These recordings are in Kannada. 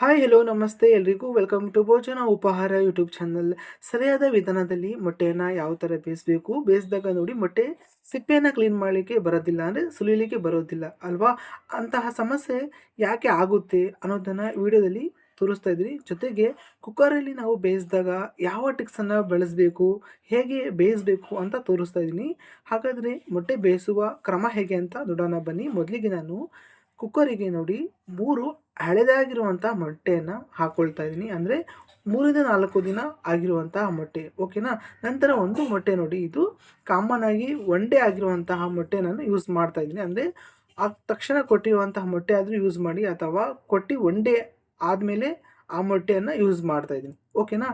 ಹಾಯ್ ಹಲೋ ನಮಸ್ತೆ ಎಲ್ರಿಗೂ. ವೆಲ್ಕಮ್ ಟು ಭೋಜನ ಉಪಹಾರ ಯೂಟ್ಯೂಬ್ ಚಾನಲ್ ಸರಿಯಾದ ವಿಧಾನದಲ್ಲಿ ಮೊಟ್ಟೆಯನ್ನು ಯಾವ ಥರ ಬೇಯಿಸಬೇಕು? ಬೇಯಿಸಿದಾಗ ನೋಡಿ ಮೊಟ್ಟೆ ಸಿಪ್ಪೆಯನ್ನು ಕ್ಲೀನ್ ಮಾಡಲಿಕ್ಕೆ ಬರೋದಿಲ್ಲ ಅಂದರೆ ಸುಲಿಲಿಕ್ಕೆ ಬರೋದಿಲ್ಲ, ಅಲ್ವಾ? ಅಂತಹ ಸಮಸ್ಯೆ ಯಾಕೆ ಆಗುತ್ತೆ ಅನ್ನೋದನ್ನು ವಿಡಿಯೋದಲ್ಲಿ ತೋರಿಸ್ತಾ ಇದ್ದೀನಿ. ಜೊತೆಗೆ ಕುಕ್ಕರಲ್ಲಿ ನಾವು ಬೇಯಿಸಿದಾಗ ಯಾವ ಟಿಕ್ಸನ್ನು ಬಳಸಬೇಕು, ಹೇಗೆ ಬೇಯಿಸಬೇಕು ಅಂತ ತೋರಿಸ್ತಾ ಇದ್ದೀನಿ. ಹಾಗಾದರೆ ಮೊಟ್ಟೆ ಬೇಯಿಸುವ ಕ್ರಮ ಹೇಗೆ ಅಂತ ನೋಡೋಣ ಬನ್ನಿ. ಮೊದಲಿಗೆ ನಾನು ಕುಕ್ಕರಿಗೆ ನೋಡಿ ಮೂರು ಹಳೆದಾಗಿರುವಂಥ ಮೊಟ್ಟೆಯನ್ನು ಹಾಕ್ಕೊಳ್ತಾ ಇದ್ದೀನಿ. ಅಂದರೆ ಮೂರಿಂದ ನಾಲ್ಕು ದಿನ ಆಗಿರುವಂತಹ ಮೊಟ್ಟೆ ಓಕೆನಾ ನಂತರ ಒಂದು ಮೊಟ್ಟೆ ನೋಡಿ, ಇದು ಕಾಮನ್ ಆಗಿ ಒನ್ ಡೇ ಆಗಿರುವಂತಹ ಮೊಟ್ಟೆ ನಾನು ಯೂಸ್ ಮಾಡ್ತಾ ಇದ್ದೀನಿ. ಅಂದರೆ ಆ ತಕ್ಷಣ ಕೊಟ್ಟಿರುವಂತಹ ಮೊಟ್ಟೆ ಆದರೂ ಯೂಸ್ ಮಾಡಿ, ಅಥವಾ ಕೊಟ್ಟು ಒನ್ ಡೇ ಆದಮೇಲೆ ಆ ಮೊಟ್ಟೆಯನ್ನು ಯೂಸ್ ಮಾಡ್ತಾ ಇದ್ದೀನಿ. ಓಕೆನಾ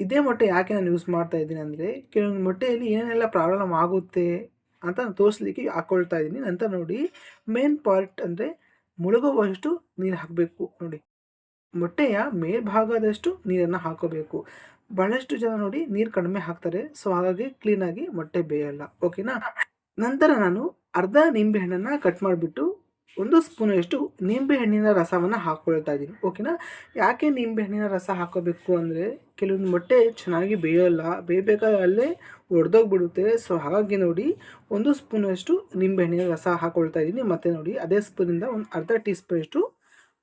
ಇದೇ ಮೊಟ್ಟೆ ಯಾಕೆ ನಾನು ಯೂಸ್ ಮಾಡ್ತಾ ಇದ್ದೀನಿ ಅಂದರೆ, ಕೆಲವೊಂದು ಮೊಟ್ಟೆಯಲ್ಲಿ ಏನೆಲ್ಲ ಪ್ರಾಬ್ಲಮ್ ಆಗುತ್ತೆ ಅಂತ ನಾನು ತೋರಿಸ್ಲಿಕ್ಕೆ ಹಾಕ್ಕೊಳ್ತಾ ಇದ್ದೀನಿ. ನಂತರ ನೋಡಿ ಮೇನ್ ಪಾರ್ಟ್ ಅಂದರೆ ಮುಳುಗುವಷ್ಟು ನೀರು ಹಾಕಬೇಕು ನೋಡಿ. ಮೊಟ್ಟೆಯ ಮೇಲ್ಭಾಗದಷ್ಟು ನೀರನ್ನು ಹಾಕೋಬೇಕು. ಬಹಳಷ್ಟು ಜನ ನೋಡಿ ನೀರು ಕಡಿಮೆ ಹಾಕ್ತಾರೆ. ಸೊ ಹಾಗಾಗಿ ಕ್ಲೀನಾಗಿ ಮೊಟ್ಟೆ ಬೇಯಲ್ಲ. ಓಕೆನಾ ನಂತರ ನಾನು ಅರ್ಧ ನಿಂಬೆಹಣ್ಣನ್ನು ಕಟ್ ಮಾಡಿಬಿಟ್ಟು ಒಂದು ಸ್ಪೂನಷ್ಟು ನಿಂಬೆಹಣ್ಣಿನ ರಸವನ್ನು ಹಾಕ್ಕೊಳ್ತಾ ಇದ್ದೀನಿ. ಓಕೆನಾ ಯಾಕೆ ನಿಂಬೆಹಣ್ಣಿನ ರಸ ಹಾಕೋಬೇಕು ಅಂದರೆ ಕೆಲವೊಂದು ಮೊಟ್ಟೆ ಚೆನ್ನಾಗಿ ಬೇಯೋಲ್ಲ, ಬೇಯಬೇಕಾದ್ರೆ ಅಲ್ಲೇ ಒಡೆದೋಗ್ಬಿಡುತ್ತೆ. ಸೊ ಹಾಗಾಗಿ ನೋಡಿ, ಒಂದು ಸ್ಪೂನಷ್ಟು ನಿಂಬೆಹಣ್ಣಿನ ರಸ ಹಾಕ್ಕೊಳ್ತಾ ಇದ್ದೀನಿ. ಮತ್ತು ನೋಡಿ, ಅದೇ ಸ್ಪೂನಿಂದ ಒಂದು ಅರ್ಧ ಟೀ ಸ್ಪೂನಷ್ಟು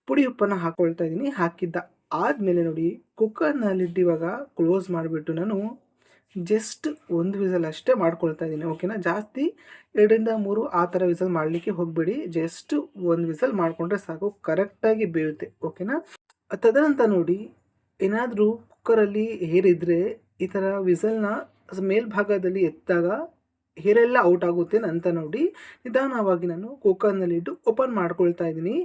ಪುಡಿ ಉಪ್ಪನ್ನು ಹಾಕ್ಕೊಳ್ತಾ ಇದ್ದೀನಿ. ಹಾಕಿದ್ದ ಆದಮೇಲೆ ನೋಡಿ ಕುಕ್ಕರ್ನಲ್ಲಿಟ್ಟು ಇವಾಗ ಕ್ಲೋಸ್ ಮಾಡಿಬಿಟ್ಟು ನಾನು ಜಸ್ಟ್ ಒಂದು ವಿಸಲ್ ಅಷ್ಟೇ ಮಾಡ್ಕೊಳ್ತಾ ಇದ್ದೀನಿ ಓಕೆನಾ ಜಾಸ್ತಿ ಎರಡರಿಂದ ಮೂರು ಆ ಥರ ವಿಸಲ್ ಮಾಡಲಿಕ್ಕೆ ಹೋಗಬೇಡಿ ಜಸ್ಟ್ ಒಂದು ವಿಸಲ್ ಮಾಡಿಕೊಂಡ್ರೆ ಸಾಕು ಕರೆಕ್ಟಾಗಿ ಬೇಯುತ್ತೆ ಓಕೆನಾ ತದನಂತರ ನೋಡಿ, ಏನಾದರೂ ಕುಕ್ಕರಲ್ಲಿ ಹೇರಿದರೆ ಈ ಥರ ವಿಸಲ್ನ ಮೇಲ್ಭಾಗದಲ್ಲಿ ಎತ್ತಾಗ ಹೇರೆಲ್ಲ ಔಟ್ ಆಗುತ್ತೆ ಅಂತ ನೋಡಿ, ನಿಧಾನವಾಗಿ ನಾನು ಕುಕ್ಕರ್ನಲ್ಲಿಟ್ಟು ಓಪನ್ ಮಾಡ್ಕೊಳ್ತಾ ಇದ್ದೀನಿ.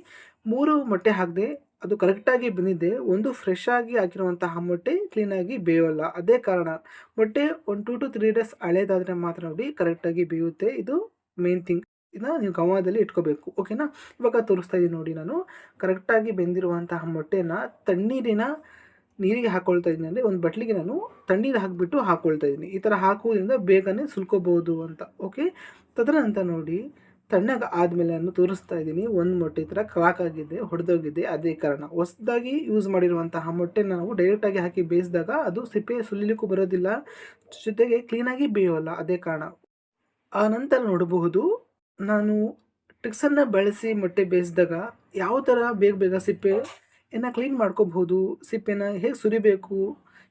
ಮೂರು ಮೊಟ್ಟೆ ಹಾಕಿದೆ ಅದು ಕರೆಕ್ಟಾಗಿ ಬಂದಿದೆ. ಒಂದು ಫ್ರೆಶ್ ಆಗಿ ಹಾಕಿರುವಂತಹ ಮೊಟ್ಟೆ ಕ್ಲೀನಾಗಿ ಬೇಯೋಲ್ಲ. ಅದೇ ಕಾರಣ ಮೊಟ್ಟೆ ಒಂದು ಟು ಟು ತ್ರೀ ಡೇಸ್ ಹಳೇದಾದರೆ ಮಾತ್ರ ನೋಡಿ ಕರೆಕ್ಟಾಗಿ ಬೇಯುತ್ತೆ. ಇದು ಮೇನ್ ಥಿಂಗ್ ಇದನ್ನ ನೀವು ಗಮನದಲ್ಲಿ ಇಟ್ಕೋಬೇಕು. ಓಕೆನಾ ಇವಾಗ ತೋರಿಸ್ತಾ ಇದ್ದೀನಿ ನೋಡಿ ನಾನು. ಕರೆಕ್ಟಾಗಿ ಬೆಂದಿರುವಂತಹ ಮೊಟ್ಟೆನ ತಣ್ಣೀರಿನ ನೀರಿಗೆ ಹಾಕ್ಕೊಳ್ತಾ ಇದ್ದೀನಿ ಅಂದರೆ ಒಂದು ಬಟ್ಲಿಗೆ ನಾನು ತಣ್ಣೀರು ಹಾಕಿಬಿಟ್ಟು ಹಾಕ್ಕೊಳ್ತಾ ಇದ್ದೀನಿ ಈ ಥರ ಹಾಕುವುದರಿಂದ ಬೇಗನೆ ಸುಲ್ಕೋಬೋದು ಅಂತ. ಓಕೆ ತದನಂತರ ನೋಡಿ ತಣ್ಣಗೆ ಆದಮೇಲೆ ನಾನು ತೋರಿಸ್ತಾ ಇದ್ದೀನಿ. ಒಂದು ಮೊಟ್ಟೆ ಥರ ಕ್ರಾಕ್ ಆಗಿದೆ, ಹೊಡೆದೋಗಿದೆ. ಅದೇ ಕಾರಣ. ಹೊಸದಾಗಿ ಯೂಸ್ ಮಾಡಿರುವಂತಹ ಮೊಟ್ಟೆ ನಾವು ಡೈರೆಕ್ಟಾಗಿ ಹಾಕಿ ಬೇಯಿಸಿದಾಗ ಅದು ಸಿಪ್ಪೆ ಸುಲಿಲಿಕ್ಕೂ ಬರೋದಿಲ್ಲ. ಜೊತೆಗೆ ಕ್ಲೀನಾಗಿ ಬೇಯೋಲ್ಲ. ಅದೇ ಕಾರಣ. ಆ ನಂತರ ನೋಡಬಹುದು, ನಾನು ಟ್ರಿಕ್ಸನ್ನು ಬಳಸಿ ಮೊಟ್ಟೆ ಬೇಯಿಸಿದಾಗ ಯಾವ ಥರ ಬೇಗ ಬೇಗ ಸಿಪ್ಪೆ ಏನ ಕ್ಲೀನ್ ಮಾಡ್ಕೋಬಹುದು, ಸಿಪ್ಪೆನ ಹೇಗೆ ಸುರಿಬೇಕು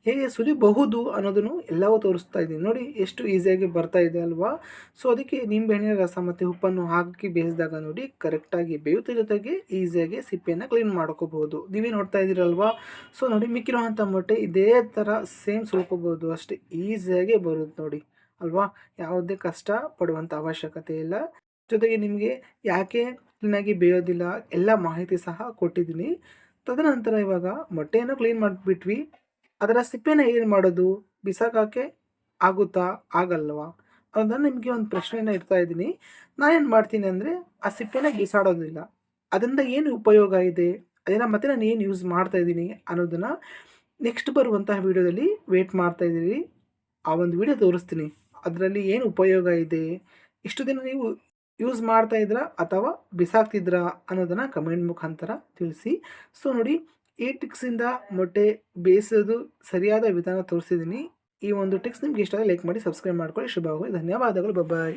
ಹೇಗೆ ಸುಲಿಬಹುದು ಅನ್ನೋದನ್ನು ಎಲ್ಲವೂ ತೋರಿಸ್ತಾ ಇದ್ದೀನಿ. ನೋಡಿ, ಎಷ್ಟು ಈಸಿಯಾಗಿ ಬರ್ತಾ ಇದೆ ಅಲ್ವಾ? ಸೊ ಅದಕ್ಕೆ ನಿಂಬೆಹಣ್ಣಿನ ರಸ ಮತ್ತು ಉಪ್ಪನ್ನು ಹಾಕಿ ಬೇಯಿಸಿದಾಗ ನೋಡಿ ಕರೆಕ್ಟಾಗಿ ಬೇಯುತ್ತ ಜೊತೆಗೆ ಈಸಿಯಾಗಿ ಸಿಪ್ಪೆಯನ್ನು ಕ್ಲೀನ್ ಮಾಡ್ಕೋಬಹುದು. ನೀವೇ ನೋಡ್ತಾ ಇದ್ದೀರಲ್ವಾ? ಸೊ ನೋಡಿ, ಮಿಕ್ಕಿರುವಂಥ ಮೊಟ್ಟೆ ಇದೇ ಥರ ಸೇಮ್ ಸುಲ್ಕೋಬೋದು ಅಷ್ಟೇ ಈಸಿಯಾಗಿ ಬರುತ್ತೆ ನೋಡಿ, ಅಲ್ವಾ? ಯಾವುದೇ ಕಷ್ಟ ಪಡುವಂಥ ಅವಶ್ಯಕತೆ ಇಲ್ಲ. ಜೊತೆಗೆ ನಿಮಗೆ ಯಾಕೆ ಕ್ಲೀನಾಗಿ ಬೇಯೋದಿಲ್ಲ, ಎಲ್ಲ ಮಾಹಿತಿ ಸಹ ಕೊಟ್ಟಿದ್ದೀನಿ. ತದನಂತರ ಇವಾಗ ಮೊಟ್ಟೆಯನ್ನು ಕ್ಲೀನ್ ಮಾಡಿಬಿಟ್ವಿ. ಅದರ ಸಿಪ್ಪೆನ ಏನು ಮಾಡೋದು? ಬಿಸಾಕೋಕ್ಕೆ ಆಗುತ್ತಾ? ಆಗಲ್ವಾ? ಅದನ್ನು ನಿಮಗೆ ಒಂದು ಪ್ರಶ್ನೆನ ಇಡ್ತಾ ಇದ್ದೀನಿ. ನಾನೇನು ಮಾಡ್ತೀನಿ ಅಂದರೆ ಆ ಸಿಪ್ಪೆನ ಬಿಸಾಡೋದಿಲ್ಲ. ಅದರಿಂದ ಏನು ಉಪಯೋಗ ಇದೆ? ಅದನ್ನು ಮತ್ತೆ ನಾನು ಏನು ಯೂಸ್ ಮಾಡ್ತಾ ಇದ್ದೀನಿ ಅನ್ನೋದನ್ನು ನೆಕ್ಸ್ಟ್ ಬರುವಂತಹ ವೀಡಿಯೋದಲ್ಲಿ ವೇಟ್ ಮಾಡ್ತಾ ಇದ್ದೀರಿ. ಆ ಒಂದು ವಿಡಿಯೋ ತೋರಿಸ್ತೀನಿ. ಅದರಲ್ಲಿ ಏನು ಉಪಯೋಗ ಇದೆ? ಇಷ್ಟು ದಿನ ನೀವು ಯೂಸ್ ಮಾಡ್ತಾ ಇದ್ರಾ ಅಥವಾ ಬಿಸಾಕ್ತಿದ್ರಾ ಅನ್ನೋದನ್ನು ಕಮೆಂಟ್ ಮುಖಾಂತರ ತಿಳಿಸಿ. ಸೊ ನೋಡಿ ಈ ಟಿಕ್ಸಿಂದ ಮೊಟ್ಟೆ ಬೇಯಿಸೋದು ಸರಿಯಾದ ವಿಧಾನ ತೋರಿಸಿದ್ದೀನಿ ಈ ಒಂದು ಟಿಕ್ಸ್ ನಿಮ್ಗೆ ಇಷ್ಟ ಲೈಕ್ ಮಾಡಿ ಸಬ್ಸ್ಕ್ರೈಬ್ ಮಾಡ್ಕೊಳ್ಳಿ. ಶುಭವಾಗಲಿ ಧನ್ಯವಾದಗಳು. ಬಾಯ್